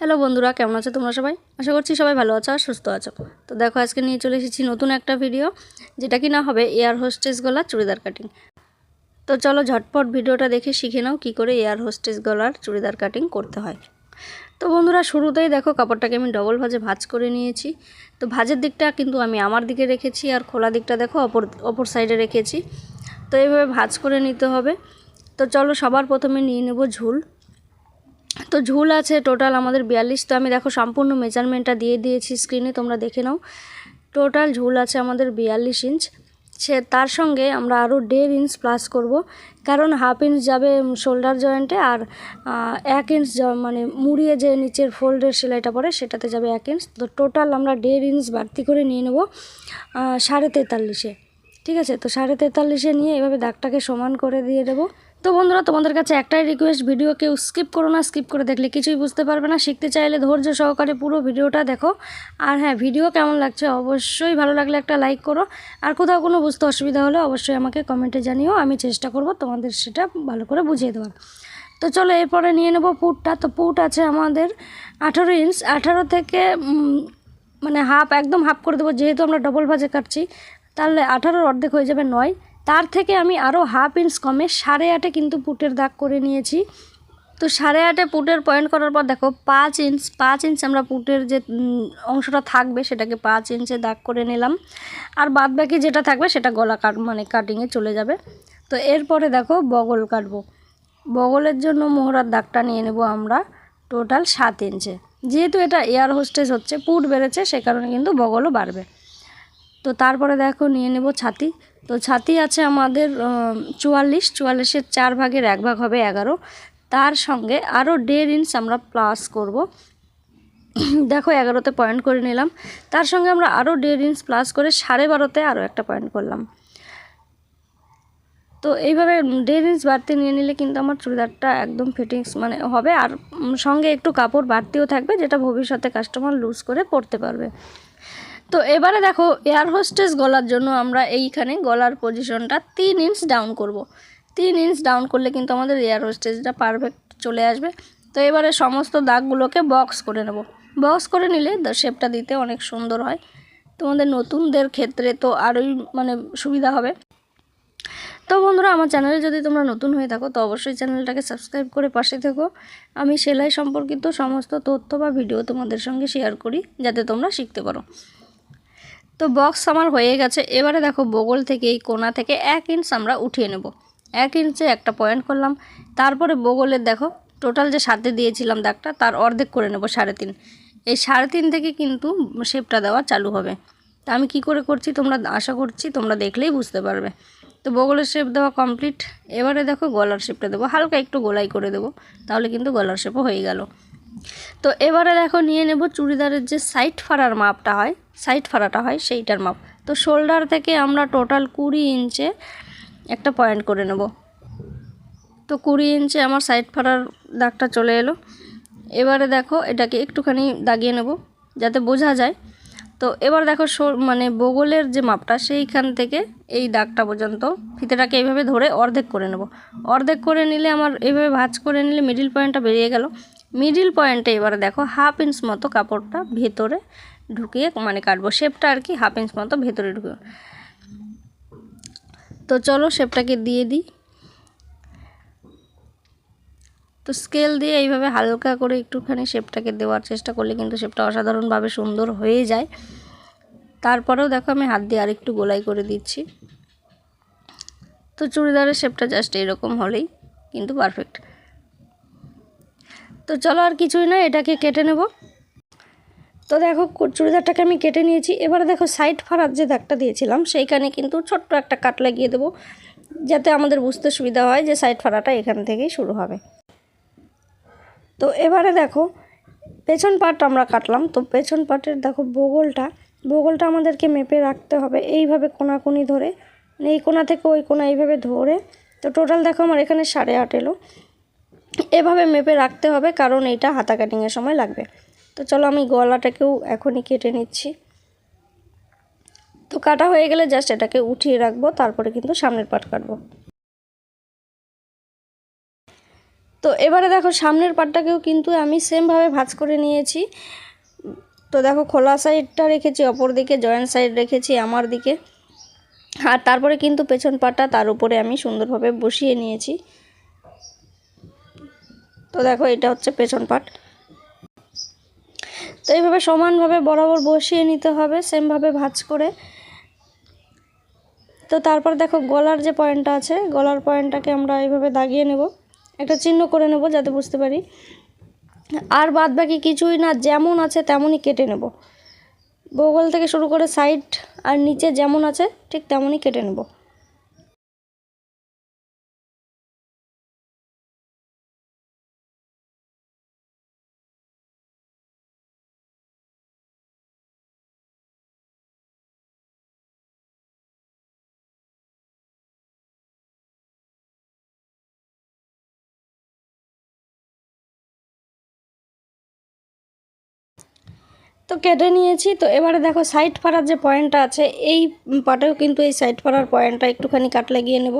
Hello বন্ধুরা, কেমন আছো তোমরা সবাই? আশা করছি সবাই ভালো আছো আর সুস্থ আছো। তো দেখো, আজকে নিয়ে চলে এসেছি নতুন একটা ভিডিও যেটা কি না হবে এয়ার হোস্টেস গলার চুড়িদার কাটিং তো চলো, ঝটপট ভিডিওটা দেখে শিখে নাও কী করে এয়ার হোস্টেস গলার চুড়িদার কাটিং করতে হয়। তো বন্ধুরা, শুরুতেই দেখো, কাপড়টাকে আমি ডবল ভাজে ভাজ করে নিয়েছি। তো ভাজের দিকটা কিন্তু আমি আমার দিকে রেখেছি আর খোলা দিকটা দেখো, অপর অপর সাইডে রেখেছি। তো এইভাবে ভাজ করে নিতে হবে। তো চলো, সবার প্রথমে নিয়ে নেব ঝুল। তো ঝুল আছে টোটাল আমাদের বিয়াল্লিশ, তো আমি দেখো সম্পূর্ণ মেজারমেন্টটা দিয়ে দিয়েছি স্ক্রিনে তোমরা দেখে নাও। টোটাল ঝুল আছে আমাদের বিয়াল্লিশ ইঞ্চ সে, তার সঙ্গে আমরা আরও দেড় ইঞ্চ প্লাস করব, কারণ হাফ ইঞ্চ যাবে শোল্ডার জয়েন্টে আর এক ইঞ্চ মানে মুড়িয়ে যে নিচের ফোল্ডের সেলাইটা পড়ে সেটাতে যাবে এক ইঞ্চ তো টোটাল আমরা দেড় ইঞ্চ বাড়তি করে নিয়ে নেব সাড়ে তেতাল্লিশে ঠিক আছে? তো সাড়ে তেতাল্লিশে নিয়ে এভাবে দাগটাকে সমান করে দিয়ে দেবো। তো বন্ধুরা, তোমাদের কাছে একটাই রিকোয়েস্ট ভিডিও কেউ স্কিপ করো না স্কিপ করে দেখলে কিছুই বুঝতে পারবে না। শিখতে চাইলে ধৈর্য সহকারে পুরো ভিডিওটা দেখো। আর হ্যাঁ ভিডিও কেমন লাগছে অবশ্যই ভালো লাগলে একটা লাইক করো। আর কোথাও কোনো বুঝতে অসুবিধা হলে অবশ্যই আমাকে কমেন্টে জানিও, আমি চেষ্টা করব তোমাদের সেটা ভালো করে বুঝিয়ে দেওয়ার। তো চলো এরপরে নিয়ে নেব পুটটা। তো পুট আছে আমাদের আঠারো ইঞ্চ আঠারো থেকে মানে হাফ একদম হাফ করে দেবো। যেহেতু আমরা ডবল ভাজে কাটছি, তাহলে আঠারোর অর্ধেক হয়ে যাবে নয়। তার থেকে আমি আরও হাফ ইঞ্চ কমে সাড়ে আটে কিন্তু পুটের দাগ করে নিয়েছি। তো সাড়ে আটে পুটের পয়েন্ট করার পর দেখো পাঁচ ইঞ্চ পাঁচ ইঞ্চ আমরা পুটের যে অংশটা থাকবে সেটাকে পাঁচ ইঞ্চে দাগ করে নিলাম। আর বাদ বাকি যেটা থাকবে সেটা গলা কাট মানে কাটিংয়ে চলে যাবে। তো এরপরে দেখো বগল কাটবো। বগলের জন্য মোহরার দাগটা নিয়ে নেব আমরা টোটাল সাত ইঞ্চে যেহেতু এটা এয়ার হোস্টেস হচ্ছে, পুট বেড়েছে, সে কারণে কিন্তু বগলও বাড়বে। তো তারপরে দেখো নিয়ে নেব ছাতি। তো ছাতি আছে আমাদের চুয়াল্লিশ, চুয়াল্লিশের চার ভাগের এক ভাগ হবে এগারো। তার সঙ্গে আরও দেড় ইঞ্চ আমরা প্লাস করব। দেখো এগারোতে পয়েন্ট করে নিলাম। তার সঙ্গে আমরা আরও দেড় ইঞ্চ প্লাস করে সাড়ে বারোতে আরও একটা পয়েন্ট করলাম। তো এইভাবে দেড় ইঞ্চ বাড়তি নিয়ে নিলে কিন্তু আমার চুড়িদারটা একদম ফিটিংস মানে হবে। আর সঙ্গে একটু কাপড় বাড়তিও থাকবে, যেটা ভবিষ্যতে কাস্টমার লুজ করে পরতে পারবে। তো এবারে দেখো এয়ার হোস্টেস গলার জন্য আমরা এইখানে গলার পজিশনটা তিন ইঞ্চ ডাউন করব। তিন ইঞ্চ ডাউন করলে কিন্তু আমাদের এয়ার হোস্টেসটা পারফেক্ট চলে আসবে। তো এবারে সমস্ত দাগগুলোকে বক্স করে নেব। বক্স করে নিলে শেপটা দিতে অনেক সুন্দর হয়। তোমাদের নতুনদের ক্ষেত্রে তো আরোই মানে সুবিধা হবে। তো বন্ধুরা, আমার চ্যানেলে যদি তোমরা নতুন হয়ে থাকো, তো অবশ্যই চ্যানেলটাকে সাবস্ক্রাইব করে পাশে থেকো। আমি সেলাই সম্পর্কিত সমস্ত তথ্য বা ভিডিও তোমাদের সঙ্গে শেয়ার করি, যাতে তোমরা শিখতে পারো। তো বক্স আমার হয়ে গেছে। এবারে দেখো বগল থেকে এই কোনা থেকে এক ইঞ্চ আমরা উঠিয়ে নেব। এক ইঞ্চে একটা পয়েন্ট করলাম। তারপরে বগলের দেখো টোটাল যে সাথে দিয়েছিলাম দাগটা, তার অর্ধেক করে নেব সাড়ে তিন। এই সাড়ে তিন থেকে কিন্তু শেপটা দেওয়া চালু হবে। তা আমি কি করে করছি তোমরা আশা করছি তোমরা দেখলেই বুঝতে পারবে। তো বগলের শেপ দেওয়া কমপ্লিট এবারে দেখো গলার শেপটা দেবো। হালকা একটু গোলাই করে দেবো, তাহলে কিন্তু গলার শেপও হয়ে গেল। তো এবারে দেখো নিয়ে নেব চুড়িদারের যে সাইড ফাড়ার মাপটা হয় সাইড ফাড়াটা হয় সেইটার মাপ। তো শোল্ডার থেকে আমরা টোটাল কুড়ি ইঞ্চে একটা পয়েন্ট করে নেব। তো কুড়ি ইঞ্চে আমার সাইড ফাড়ার দাগটা চলে এলো। এবারে দেখো এটাকে একটুখানি দাগিয়ে নেব যাতে বোঝা যায়। তো এবার দেখো মানে বগলের যে মাপটা সেইখান থেকে এই দাগটা পর্যন্ত ফিতেটাকে এইভাবে ধরে অর্ধেক করে নেব। অর্ধেক করে নিলে আমার এইভাবে ভাঁজ করে নিলে মিডিল পয়েন্টটা বেরিয়ে গেল। মিডিল পয়েন্টে এবারে দেখো হাফ ইঞ্চ মতো কাপড়টা ভেতরে ঢুকিয়ে মানে কাটবো। শেপটা আর কি হাফ ইঞ্চ মতো ভেতরে ঢুকিয়ে। তো চলো শেপটাকে দিয়ে দিই। তো স্কেল দিয়ে এইভাবে হালকা করে একটুখানি শেপটাকে দেওয়ার চেষ্টা করলে কিন্তু শেপটা অসাধারণভাবে সুন্দর হয়ে যায়। তারপরেও দেখো আমি হাত দিয়ে আরেকটু গোলাই করে দিচ্ছি। তো চুড়িদারের শেপটা জাস্ট এরকম হলেই কিন্তু পারফেক্ট তো চলো আর কিছুই না এটাকে কেটে নেব। তো দেখো চুড়িদারটাকে আমি কেটে নিয়েছি। এবারে দেখো সাইড ফাড়ার যে দাগটা দিয়েছিলাম, সেইখানে কিন্তু ছোট্ট একটা কাট লাগিয়ে দেবো, যাতে আমাদের বুঝতে সুবিধা হয় যে সাইড ফাড়াটা এখান থেকেই শুরু হবে। তো এবারে দেখো, পেছন পাট আমরা কাটলাম। তো পেছন পাটের দেখো বগলটা বগলটা আমাদেরকে মেপে রাখতে হবে এইভাবে কোনাকুনি ধরে। এই কোনা থেকে ওই কোনা এইভাবে ধরে। তো টোটাল দেখো আমার এখানে সাড়ে আট এলো। এভাবে মেপে রাখতে হবে, কারণ এইটা হাতা কাটিংয়ের সময় লাগবে। তো চলো আমি গলাটাকেও এখনই কেটে নিচ্ছি। তো কাটা হয়ে গেলে জাস্ট এটাকে উঠিয়ে রাখব, তারপরে কিন্তু সামনের পাট কাটবো। তো এবারে দেখো সামনের পাটটাকেও কিন্তু আমি সেমভাবে ভাঁজ করে নিয়েছি। তো দেখো খোলা সাইডটা রেখেছি, অপর দিকে জয়েন্ট সাইড রেখেছি, আমার দিকে। আর তারপরে কিন্তু পেছন পাটটা তার উপরে আমি সুন্দরভাবে বসিয়ে নিয়েছি। তো দেখো এটা হচ্ছে পেছন পাট। তো এইভাবে সমানভাবে বরাবর বসিয়ে নিতে হবে সেমভাবে ভাঁজ করে। তো তারপর দেখো গলার যে পয়েন্টটা আছে, গলার পয়েন্টটাকে আমরা এইভাবে দাগিয়ে নেব। একটা চিহ্ন করে নেব যাতে বুঝতে পারি। আর বাদ বাকি কিছুই না, যেমন আছে তেমনই কেটে নেব। বগল থেকে শুরু করে সাইড আর নিচে যেমন আছে, ঠিক তেমনই কেটে নেব। তো কেটে নিয়েছি। তো এবারে দেখো সাইড পাড়ার যে পয়েন্টটা আছে, এই পাটেও কিন্তু এই সাইড পাড়ার পয়েন্টটা একটুখানি কাট লাগিয়ে নেব,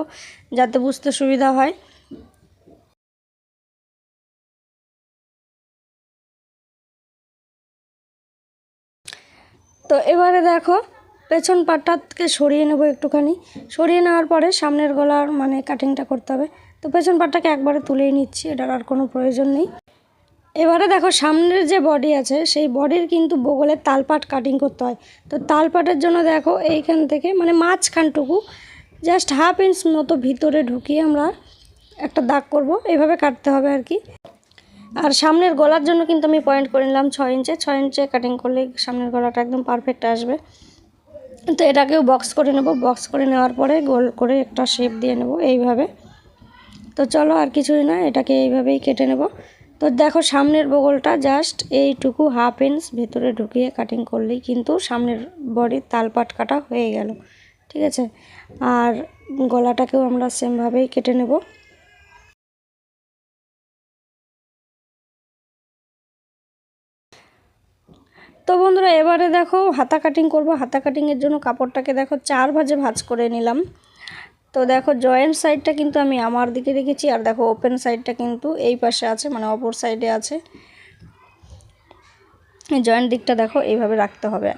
যাতে বুঝতে সুবিধা হয়। তো এবারে দেখো পেছন পাটটাকে সরিয়ে নেব একটুখানি। সরিয়ে নেওয়ার পরে সামনের গলার মানে কাটিংটা করতে হবে। তো পেছন পাটটাকে একবারে তুলেই নিচ্ছি, এটার আর কোনো প্রয়োজন নেই। এবারে দেখো, সামনের যে বডি আছে, সেই বডির কিন্তু বগলের তালপাট কাটিং করতে হয়। তো তালপাটের জন্য দেখো, এইখান থেকে মানে মাঝখানটুকু জাস্ট হাফ ইঞ্চ মতো ভিতরে ঢুকিয়ে আমরা একটা দাগ করব। এইভাবে কাটতে হবে আর কি। আর সামনের গলার জন্য কিন্তু আমি পয়েন্ট করে নিলাম ছয় ইঞ্চে ছয় ইঞ্চে কাটিং করলে সামনের গলাটা একদম পারফেক্ট আসবে। তো এটাকেও বক্স করে নেব। বক্স করে নেওয়ার পরে গোল করে একটা শেপ দিয়ে নেব এইভাবে। তো চলো, আর কিছুই না, এটাকে এইভাবেই কেটে নেব। তো দেখো সামনের বগলটা জাস্ট এইটুকু হাফ ইঞ্চ ভেতরে ঢুকিয়ে কাটিং করলেই কিন্তু সামনের বডির তালপাট কাটা হয়ে গেল, ঠিক আছে? আর গলাটাকেও আমরা সেমভাবেই কেটে নেব। তো বন্ধুরা, এবারে দেখো হাতা কাটিং করব। হাতা কাটিংয়ের জন্য কাপড়টাকে দেখো চার ভাজে ভাজ করে নিলাম। তো দেখো জয়েন্ট সাইডটা কিন্তু আমি আমার দিকে রেখেছি আর দেখো ওপেন সাইডটা কিন্তু এই পাশে আছে মানে অপর সাইডে আছে। জয়েন্ট দিকটা দেখো, এইভাবে রাখতে হবে।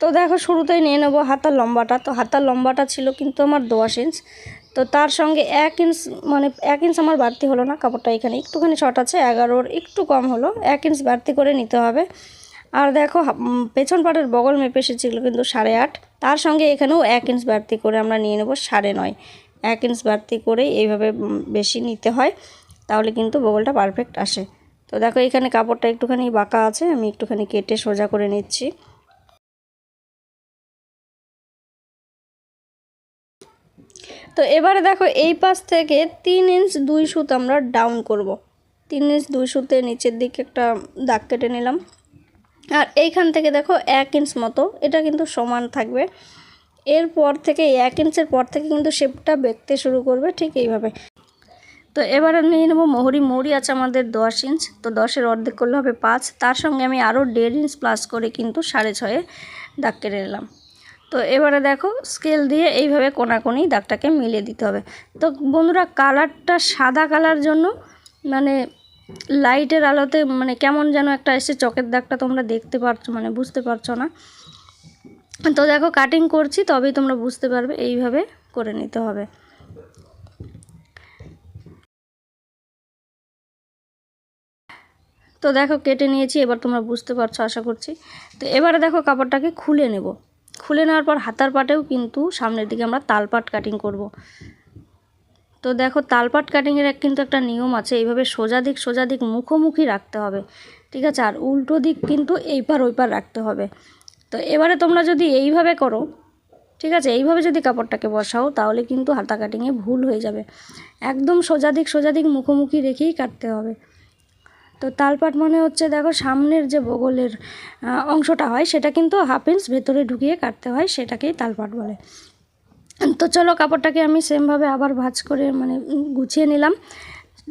তো দেখো, শুরুতেই নিয়ে নেব হাতার লম্বাটা। তো হাতার লম্বাটা ছিল কিন্তু আমার দশ ইঞ্চ তো তার সঙ্গে এক ইঞ্চ মানে এক ইঞ্চ আমার বাড়তি হলো না, কাপড়টা এখানে একটুখানি শর্ট আছে, এগারোর একটু কম হলো। এক ইঞ্চ বাড়তি করে নিতে হবে। আর দেখো পেছন পাটের বগল মেপে এসেছিল কিন্তু সাড়ে আট। তার সঙ্গে এখানেও এক ইঞ্চ বাড়তি করে আমরা নিয়ে নেব সাড়ে নয়। এক ইঞ্চ বাড়তি করে এইভাবে বেশি নিতে হয়, তাহলে কিন্তু বগলটা পারফেক্ট আসে। তো দেখো, এখানে কাপড়টা একটুখানি বাঁকা আছে, আমি একটুখানি কেটে সোজা করে নিচ্ছি। তো এবারে দেখো, এই পাশ থেকে তিন ইঞ্চ দুই সুত আমরা ডাউন করব। তিন ইঞ্চ দুই সুতে নিচের দিকে একটা দাগ কেটে নিলাম। আর এইখান থেকে দেখো এক ইঞ্চ মতো, এটা কিন্তু সমান থাকবে। এরপর থেকে এক ইঞ্চের পর থেকে কিন্তু শেপটা বেঁকতে শুরু করবে, ঠিক এইভাবে। তো এবারে নিয়ে নেব মোহরি। মোহরি আছে আমাদের দশ ইঞ্চ তো দশের অর্ধেক করলে হবে পাঁচ। তার সঙ্গে আমি আরও দেড় ইঞ্চ প্লাস করে কিন্তু সাড়ে ছয়ে দাগ কেটে নিলাম। তো এবারে দেখো স্কেল দিয়ে এইভাবে কোনাকুনি দাগটাকে মিলিয়ে দিতে হবে। তো বন্ধুরা কালারটা সাদা কালার জন্য মানে লাইটের আলোতে মানে কেমন যেন একটা এসে চকের দাগটা তোমরা দেখতে পারছ মানে বুঝতে পারছ না। তো দেখো কাটিং করছি, তবেই তোমরা বুঝতে পারবে, এইভাবে করে নিতে হবে। তো দেখো, কেটে নিয়েছি, এবার তোমরা বুঝতে পারছ, আশা করছি। তো এবারে দেখো, কাপড়টাকে খুলে নেব। খুলে নেওয়ার পর হাতার পাটেও কিন্তু সামনের দিকে আমরা তালপাট কাটিং করব। তো দেখো তালপাট কাটিংয়ের এক কিন্তু একটা নিয়ম আছে, এইভাবে সোজা দিক সোজা দিক মুখোমুখি রাখতে হবে, ঠিক আছে? আর উল্টো দিক কিন্তু এই পার ওই পার রাখতে হবে। তো এবারে তোমরা যদি এইভাবে করো, ঠিক আছে? এইভাবে যদি কাপড়টাকে বসাও, তাহলে কিন্তু হাতা কাটিংয়ে ভুল হয়ে যাবে। একদম সোজা দিক সোজা দিক মুখোমুখি রেখেই কাটতে হবে। তো তালপাট মানে হচ্ছে, দেখো, সামনের যে বগলের অংশটা হয়, সেটা কিন্তু হাফ ইঞ্চ ভেতরে ঢুকিয়ে কাটতে হয়, সেটাকেই তালপাট বলে। তো চলো কাপড়টাকে আমি সেমভাবে আবার ভাজ করে মানে গুছিয়ে নিলাম।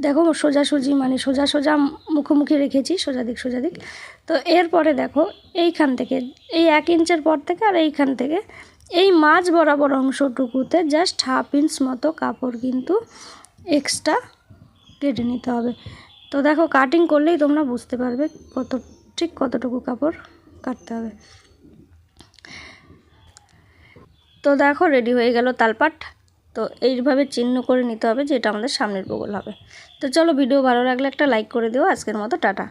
দেখো সোজাসুজি মানে সোজা সোজা মুখোমুখি রেখেছি, সোজা দিক সোজা দিক। তো এরপরে দেখো এইখান থেকে, এই এক ইঞ্চের পর থেকে আর এইখান থেকে এই মাছ বরাবর অংশটুকুতে জাস্ট হাফ ইঞ্চ মতো কাপড় কিন্তু এক্সট্রা কেটে নিতে হবে। তো দেখো কাটিং করলেই তোমরা বুঝতে পারবে কত, ঠিক কতটুকু কাপড় কাটতে হবে। তো দেখো রেডি হয়ে গেল তালপাট তো এইভাবে চিহ্ন করে নিতে হবে যে এটা আমাদের সামনের বগল হবে। তো চলো ভিডিও ভালো লাগলে একটা লাইক করে দিও। আজকের মতো টাটা।